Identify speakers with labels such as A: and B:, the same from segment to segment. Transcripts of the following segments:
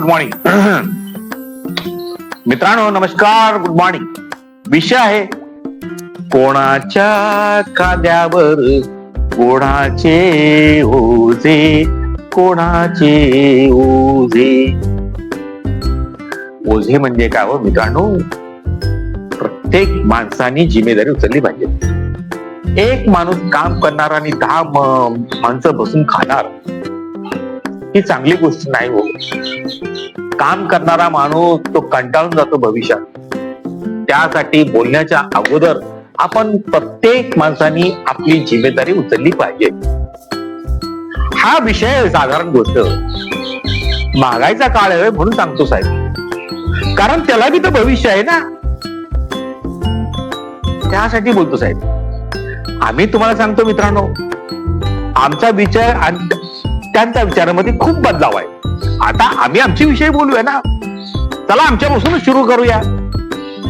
A: Good morning मित्रांनो नमस्कार. Good morning विषय आहे कोणाच्या काद्यावर कोणाचे ओझे कोणाचे ओझे? ओझे म्हणजे काय हो मित्रांनो? प्रत्येक माणसाने जिम्मेदारी उचलली पाहिजे. एक माणूस काम करणार आणि दहा माणसं बसून खाणार ही चांगली गोष्ट नाही हो. काम करणारा माणूस तो कंटाळून जातो भविष्यात. त्यासाठी बोलण्याच्या अगोदर आपण प्रत्येक माणसानी आपली जिम्मेदारी उचलली पाहिजे. हा विषय साधारण गोष्ट. महागाईचा काळ आहे म्हणून सांगतो साहेब. कारण त्याला बी तर भविष्य आहे ना. त्यासाठी बोलतो साहेब. आम्ही तुम्हाला सांगतो मित्रांनो आमचा विचार त्यांच्या विचारामध्ये खूप बदलाव आहे. आता आम्ही आमचे विषय बोलूया ना. चला आमच्यापासूनच सुरू करूया.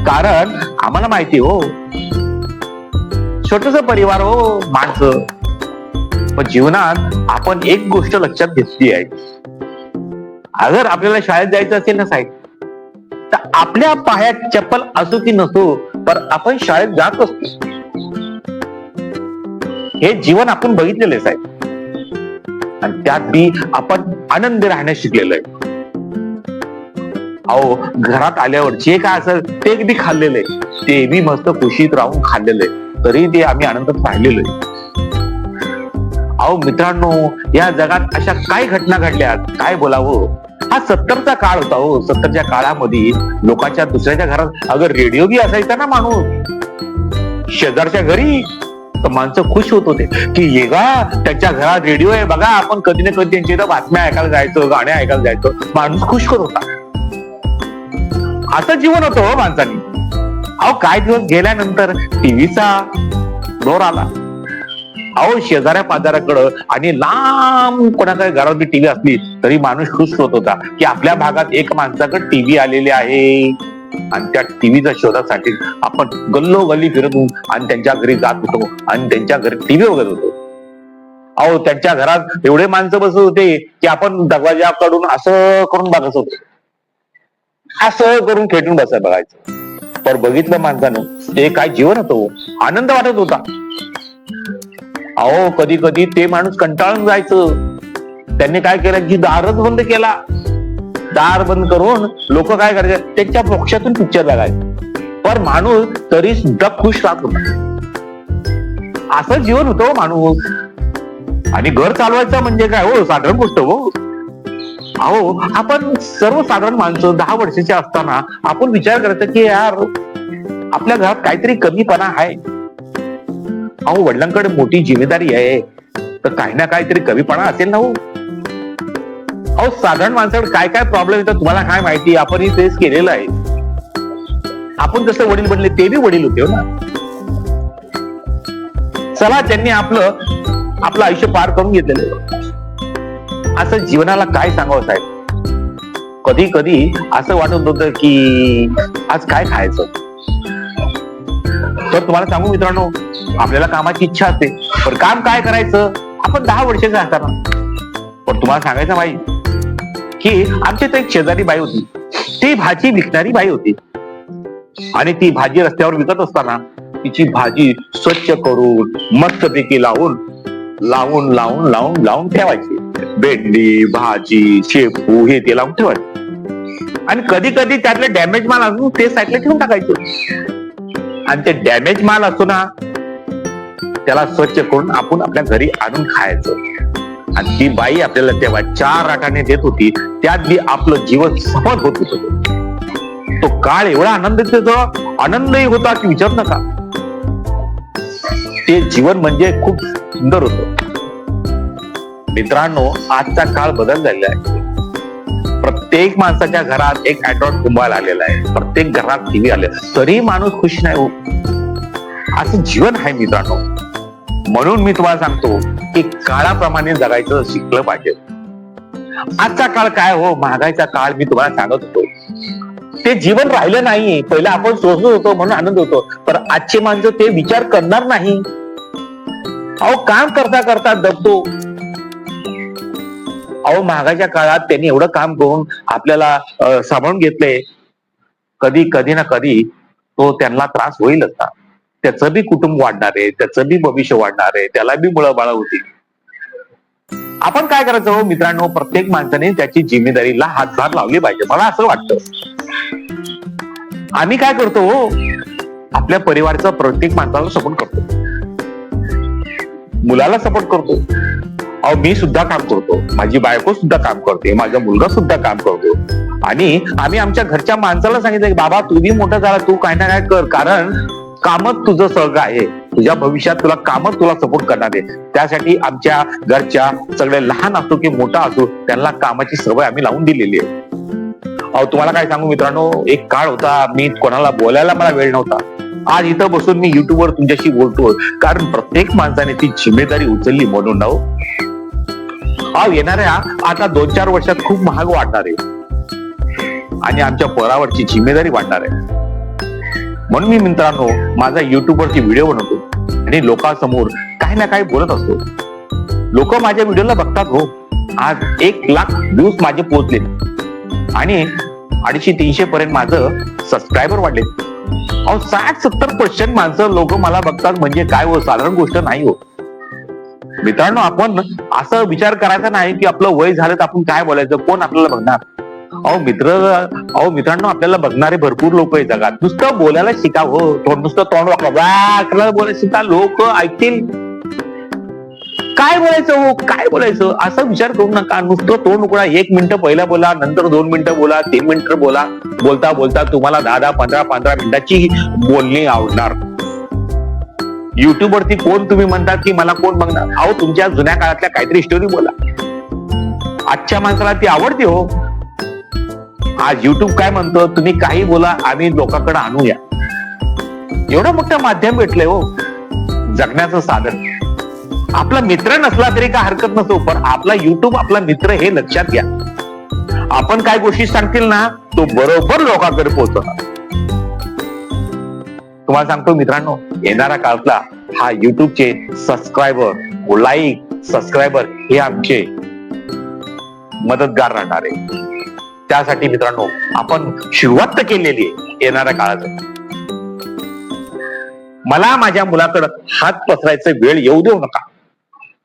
A: कारण आम्हाला माहिती हो. छोटस परिवार हो माणसं. पण जीवनात आपण एक गोष्ट लक्षात घेतली आहे. अगर आपल्याला शाळेत जायचं असेल ना साहेब तर आपल्या पायात चप्पल असो की नसो पण आपण शाळेत जात असतो. हे जीवन आपण बघितलेलं आहे साहेब. आणि त्यात बी आपण आनंद राहण्यास शिकलेलो आहे. अहो घरात आल्यावर जे काय असेल ते बी खाल्लेलं आहे. ते बी मस्त खुशीत राहून खाल्लेलं आहे. तरी ते आम्ही आनंदात पाहिलेलो आहे. अहो मित्रांनो या जगात अशा काय घटना घडल्या काय बोलावं? हा सत्तरचा काळ होता हो. सत्तरच्या काळामध्ये लोकांच्या दुसऱ्याच्या घरात अगर रेडिओ बी असायचा ना माणूस. शेजारच्या घरी. तर माणसं खुश होत होते की ये गा त्यांच्या घरात रेडिओ आहे बघा आपण कधी ना कधी त्यांच्या इथं बातम्या ऐकायला जायचं गाणे ऐकायला जायचं. माणूस खुश करत होता. असं जीवन होतं हो माणसाने. अहो काय दिवस गेल्यानंतर टीव्हीचा दौर आला. अहो शेजाऱ्या पाजाऱ्याकडं आणि लांब कोणाकडे घरावरती टीव्ही असली तरी माणूस खुश होत होता की आपल्या भागात एक माणसाकडे टीव्ही आलेली आहे. आणि त्या टीव्हीच्या शोधासाठी आपण गल्लो गल्ली फिरत होऊ आणि त्यांच्या घरी जात होतो आणि त्यांच्या घरी टीव्ही बघत होतो. अहो त्यांच्या घरात एवढे माणसं बसत होते की आपण दरवाजाकडून असं करून बघत होतो. असं करून खेटून बसाय बघायचं. पण बघितलं माणसानं ते काय जीवन होतं हो? आनंद वाटत होता. अहो कधी कधी ते माणूस कंटाळून जायचं. त्यांनी काय केलं? की दारच बंद केला. दार बंद करून लोक काय करायचे? त्यांच्या पक्षातून पिक्चर बघायचे. पण माणूस तरी सुद्धा खुश राहत. होता असं जीवन होतं हो माणूस. आणि घर चालवायचं म्हणजे काय हो? साधारण गोष्ट हो. अहो आपण सर्वसाधारण माणसं दहा वर्षाचे असताना आपण विचार करतो की यार आपल्या घरात काहीतरी कमीपणा आहे. अहो वडिलांकडे मोठी जिम्मेदारी आहे. तर काही ना काहीतरी कमीपणा असेल ना हो. अहो साधारण माणसाकडे काय काय प्रॉब्लेम येतात तुम्हाला काय माहिती? आपण फेस केलेलं आहे. आपण जसं वडील बनले ते बी वडील होते हो ना? चला त्यांनी आपलं आपलं आयुष्य पार करून घेतलेलं असं जीवनाला काय सांगावं साहेब? कधी कधी असं वाटत होतं की आज काय खायचं? तर तुम्हाला सांगू मित्रांनो आपल्याला कामाची इच्छा असते. पण काम काय करायचं? आपण दहा वर्षाचे असताना. पण तुम्हाला सांगायचं बाई की आमच्या एक शेजारी बाई होती. ती भाजी विकणारी बाई होती. आणि ती भाजी रस्त्यावर विकत असताना तिची भाजी स्वच्छ करून मस्तपैकी लावून लावून लावून लावून लावून ठेवायची. भेंडी भाजी शेपू हे ते लावून ठेवायचे. आणि कधी कधी त्यातले डॅमेज माल असून ते साईडला ठेवून टाकायचं. आणि ते डॅमेज माल असतो ना त्याला स्वच्छ करून आपण आपल्या घरी आणून खायचं. आणि ती बाई आपल्याला तेव्हा चार आठाने देत होती. त्यात बी आपलं जीवन सफल होत होत. तो काळ एवढा आनंदित होता आनंदही होता की विचार नका. ते जीवन म्हणजे खूप सुंदर होत. मित्रांनो आजचा काळ बदल झालेला आहे. प्रत्येक माणसाच्या घरात एक अँड्रॉइड मोबाईल आलेला आहे. प्रत्येक घरात टीव्ही आले तरी माणूस खुश नाही हो. असं जीवन आहे मित्रांनो. म्हणून मी तुम्हाला सांगतो की काळाप्रमाणे जगायचं शिकलं पाहिजे. आजचा काळ काय हो? महागाईचा काळ मी तुम्हाला सांगत होतो. ते जीवन राहिलं नाही. पहिला आपण सोसत होतो म्हणून आनंद होतो. पण आजचे माणसं ते विचार करणार नाही. अहो काम करता करता दबतो अहो महागाच्या काळात त्यांनी एवढं काम करून आपल्याला सांभाळून घेतले. कधी कधी ना कधी तो त्यांना त्रास होईलच ना. त्याचं बी कुटुंब वाढणार आहे त्याचं बी भविष्य वाढणार आहे त्याला बी मुलं बाळ होतील. आपण काय करायचं हो मित्रांनो? प्रत्येक माणसाने त्याची जिम्मेदारीला हातभार लावली पाहिजे. मला असं वाटतं. आम्ही काय करतो हो? आपल्या परिवाराचा प्रत्येक माणसाला सपोर्ट करतो. मुलाला सपोर्ट करतो. अहो मी सुद्धा काम करतो. माझी बायको सुद्धा काम करते. माझा मुलगा सुद्धा काम करतो. आणि आम्ही आमच्या घरच्या माणसाला सांगितलं की बाबा तू बी मोठा झाला. तू काय ना काय कर. कारण कामच तुझं सहग आहे. तुझ्या भविष्यात तुला कामच तुला सपोर्ट करणार आहे. त्यासाठी आमच्या घरच्या सगळे लहान असो की मोठा असो त्यांना कामाची सवय आम्ही लावून दिलेली आहे. अहो तुम्हाला काय सांगू मित्रांनो? एक काळ होता मी कोणाला बोलायला मला वेळ नव्हता. आज इथं बसून मी युट्यूबवर तुमच्याशी बोलतो कारण प्रत्येक माणसाने ती जिम्मेदारी उचलली म्हणून ना अहो येणाऱ्या आता दोन चार वर्षात खूप महाग वाढणार आहे. आणि आमच्या परावरची जिम्मेदारी वाढणार आहे. म्हणून मी मित्रांनो माझा युट्यूबवरती व्हिडिओ बनवतो. आणि लोकांसमोर काही ना काही बोलत असतो. लोक माझ्या व्हिडिओला बघतात हो. आज एक लाख व्ह्यूज माझे पोहोचले आणि अडीचशे तीनशे पर्यंत माझं सबस्क्रायबर वाढले अहो साठ सत्तर पर्सेंट माणसं लोक मला बघतात म्हणजे काय हो? साधारण गोष्ट नाही हो. मित्रांनो आपण असं विचार करायचा नाही की आपलं वय झालं तर आपण काय बोलायचं? कोण आपल्याला बघणार? अहो मित्र अहो मित्रांनो आपल्याला बघणारे भरपूर लोक आहेत जगात. नुसतं बोलायला शिका हो तोंड नुसतं तोंड वाकडं बोलायला शिका लोक ऐकतील. काय बोलायचं हो काय बोलायचं? असा विचार करू नका. नुसतं तोंड उकडा एक मिनिटं पहिला बोला नंतर दोन मिनिटं बोला तीन मिनिटं बोला. बोलता बोलता तुम्हाला दहा दहा पंधरा पंधरा मिनिटाची बोलणी आवडणार. युट्यूब वरती कोण तुम्ही म्हणतात की मला कोण बघणार? अहो तुमच्या जुन्या काळातल्या काहीतरी स्टोरी बोला. आजच्या माणसाला ती आवडते हो. आज युट्यूब काय म्हणतो? तुम्ही काही बोला आम्ही लोकांकडे आणूया. एवढं मोठं माध्यम भेटलंय हो. जगण्याचं साधन. आपला मित्र नसला तरी काय हरकत नसतो पण आपला युट्यूब आपला मित्र हे लक्षात घ्या. आपण काय गोष्टी सांगतील ना तो बरोबर लोकांकडे पोहोचवणार तुम्हाला सांगतो मित्रांनो येणाऱ्या काळातला हा युट्यूबचे सबस्क्रायबर लाईक सबस्क्रायबर हे आमचे मदतगार राहणार. आहे त्यासाठी मित्रांनो आपण सुरुवात तर केलेली आहे येणाऱ्या काळात. मला माझ्या मुलाकडे हात पसरायचं वेळ येऊ देऊ नका.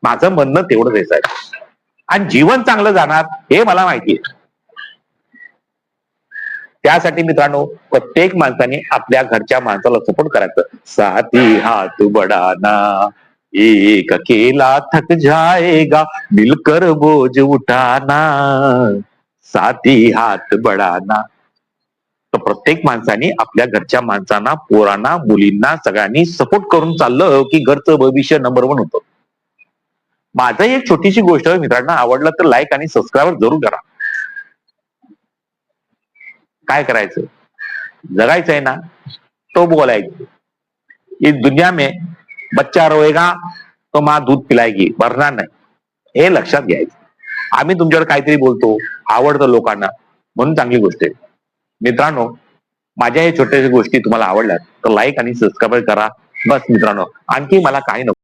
A: माझं म्हणणं तेवढं द्यायचं आहे आणि जीवन चांगलं जाणार हे मला माहिती आहे. त्यासाठी मित्रांनो प्रत्येक माणसाने आपल्या घरच्या माणसाला सपोर्ट करायचं. साथी हात बडाना एक केला थक जाएगा मिलकर बोज उठाना. साथी हात बडाना तर प्रत्येक माणसाने आपल्या घरच्या माणसांना पोरांना मुलींना सगळ्यांनी सपोर्ट करून चाललं की घरचं भविष्य नंबर वन होतं. माझं एक छोटीशी गोष्ट मित्रांनो आवडलं तर लाईक आणि सबस्क्राईब जरूर करा. काय करायचं? जगायचं आहे ना? तो बोलायचं. इस दुनिया में बच्चा रोएगा तो माँ दूध पिलाएगी भरणार नाही. हे लक्षात घ्यायचं. आम्ही तुमच्यावर काहीतरी बोलतो आवडतं लोकांना. म्हणून चांगली गोष्ट आहे. मित्रांनो माझ्या या छोट्याशा गोष्टी तुम्हाला आवडल्या तर लाईक आणि सबस्क्राईब करा. बस मित्रांनो आणखी मला काही नको.